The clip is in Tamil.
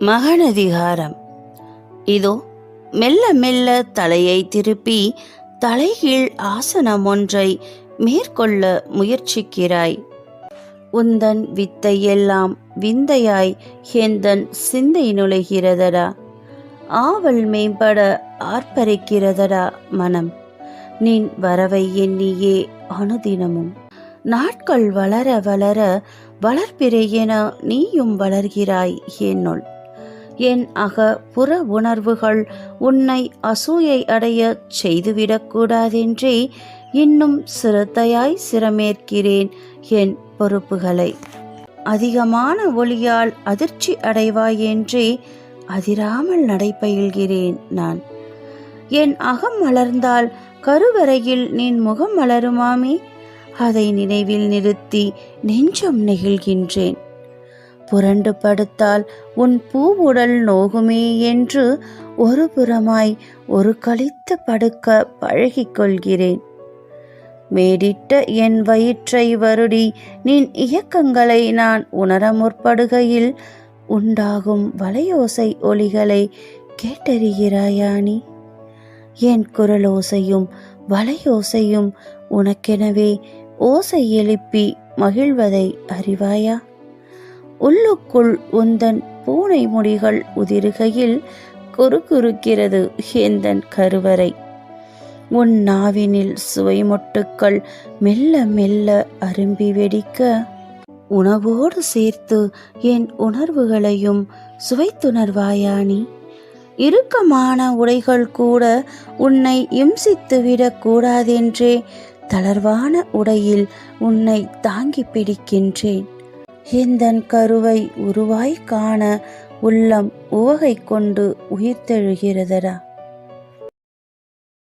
மகனதிகாரம். இதோ மெல்ல மெல்ல தலையை திருப்பி தலைகீழ் ஆசனம் ஒன்றை மேற்கொள்ள முயற்சிக்கிறாய். உந்தன் வித்தையெல்லாம் விந்தையாய் எந்தன் சிந்தை நுழைகிறதடா. ஆவல் மேம்பட ஆர்ப்பரிக்கிறதடா மனம். நின் வரவை எண்ணியே அனுதினமும். நாட்கள் வளர வளர வளர்ப்பிறை என நீயும் வளர்கிறாய் என்னுள் என் அக புற உணர்வுகள் உன்னை அசூயை அடைய செய்துவிடக்கூடாதென்றே இன்னும் சிரத்தையாய் சிரமேற்கிறேன் என் பொறுப்புகளை. அதிகமான ஒளியால் அதிர்ச்சி அடைவாய் என்றே அதிராமல் நடைபயில்கிறேன் நான். என் அகம் மலர்ந்தால் கருவறையில் நின் முகம் மலருமாமே? அதை நினைவில் நிறுத்தி நெஞ்சம் நெகிழ்கின்றேன். புரண்டு படுத்தால் உன் பூவுடல் நோகுமே என்று ஒரு புறமாய் ஒரு கழித்து படுக்க பழகிக்கொள்கிறேன். மேடிட்ட என் வயிற்றை வருடி நின் இயக்கங்களை நான் உணர முற்படுகையில் உண்டாகும் வலையோசை ஒலிகளை கேட்டறிகிறாயானி. என் குரலோசையும் வலையோசையும் உனக்கெனவே ஓசை எழுப்பி மகிழ்வதை அறிவாயா? உள்ளுக்குள் உந்தன் பூனை முடிகள் உதிருகையில் குறுகுறுக்கிறது ஹேந்தன் கருவறை. உன் நாவினில் சுவை மொட்டுக்கள் மெல்ல மெல்ல அரும்பி வெடிக்க உணவோடு சேர்த்து என் உணர்வுகளையும் சுவைத்துணர்வாயானி. இறுக்கமான உடைகள் கூட உன்னை இம்சித்துவிடக் கூடாதென்றே தளர்வான உடையில் உன்னை தாங்கி பிடிக்கின்றேன். எந்தன் கருவை உருவாய் காண உள்ளம் உவகை கொண்டு உயிர்த்தெழுகிறதடா